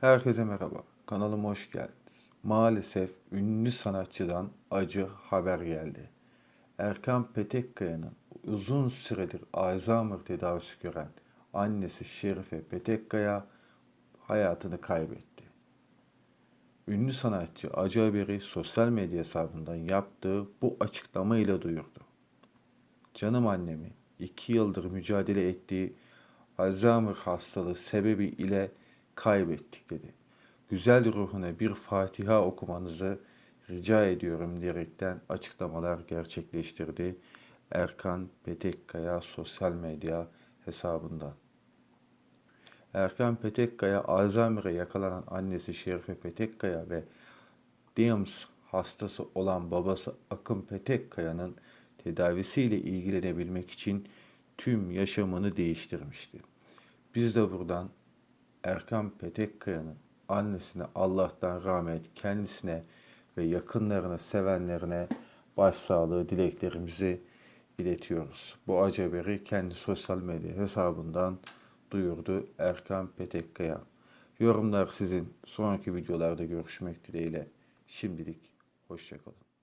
Herkese merhaba. Kanalıma hoş geldiniz. Maalesef ünlü sanatçıdan acı haber geldi. Erkan Petekkaya'nın uzun süredir Alzheimer tedavisi gören annesi Şerife Petekkaya hayatını kaybetti. Ünlü sanatçı acı haberi sosyal medya hesabından yaptığı bu açıklamayla duyurdu. Canım annemi iki yıldır mücadele ettiği Alzheimer hastalığı sebebi ile kaybettik dedi. Güzel ruhuna bir Fatiha okumanızı rica ediyorum diyerekten açıklamalar gerçekleştirdi. Erkan Petekkaya sosyal medya hesabından. Erkan Petekkaya Alzheimer'e yakalanan annesi Şerife Petekkaya ve Diams hastası olan babası Akın Petekkaya'nın tedavisiyle ilgilenebilmek için tüm yaşamını değiştirmişti. Biz de buradan Erkan Petekkaya'nın annesine Allah'tan rahmet, kendisine ve yakınlarına, sevenlerine başsağlığı dileklerimizi iletiyoruz. Bu acı kendi sosyal medya hesabından duyurdu Erkan Petekkaya. Yorumlar sizin. Sonraki videolarda görüşmek dileğiyle. Şimdilik hoşçakalın.